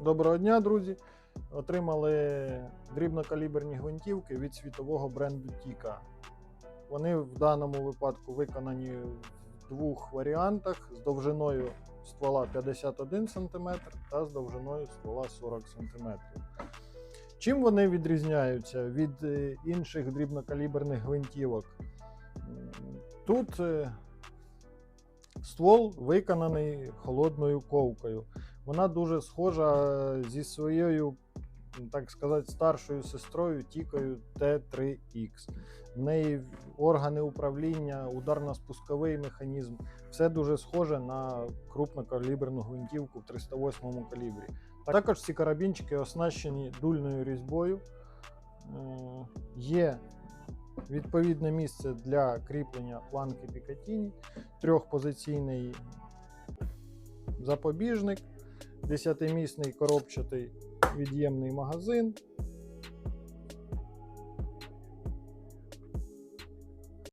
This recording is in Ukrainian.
Доброго дня, друзі! Отримали дрібнокаліберні гвинтівки від світового бренду Тіка. Вони в даному випадку виконані в двох варіантах з довжиною ствола 51 см та з довжиною ствола 40 см. Чим вони відрізняються від е, інших дрібнокаліберних гвинтівок? Тут е, ствол виконаний холодною ковкою. Вона дуже схожа е, зі своєю, так сказати, старшою сестрою Тікою Т3Х. В неї органи управління, ударно-спусковий механізм. Все дуже схоже на крупнокаліберну гвинтівку в 308 калібрі. Також ці карабінчики оснащені дульною різьбою. Е, Є відповідне місце для кріплення планки Пікатіні, трьохпозиційний запобіжник, 10-місний коробчатий від'ємний магазин,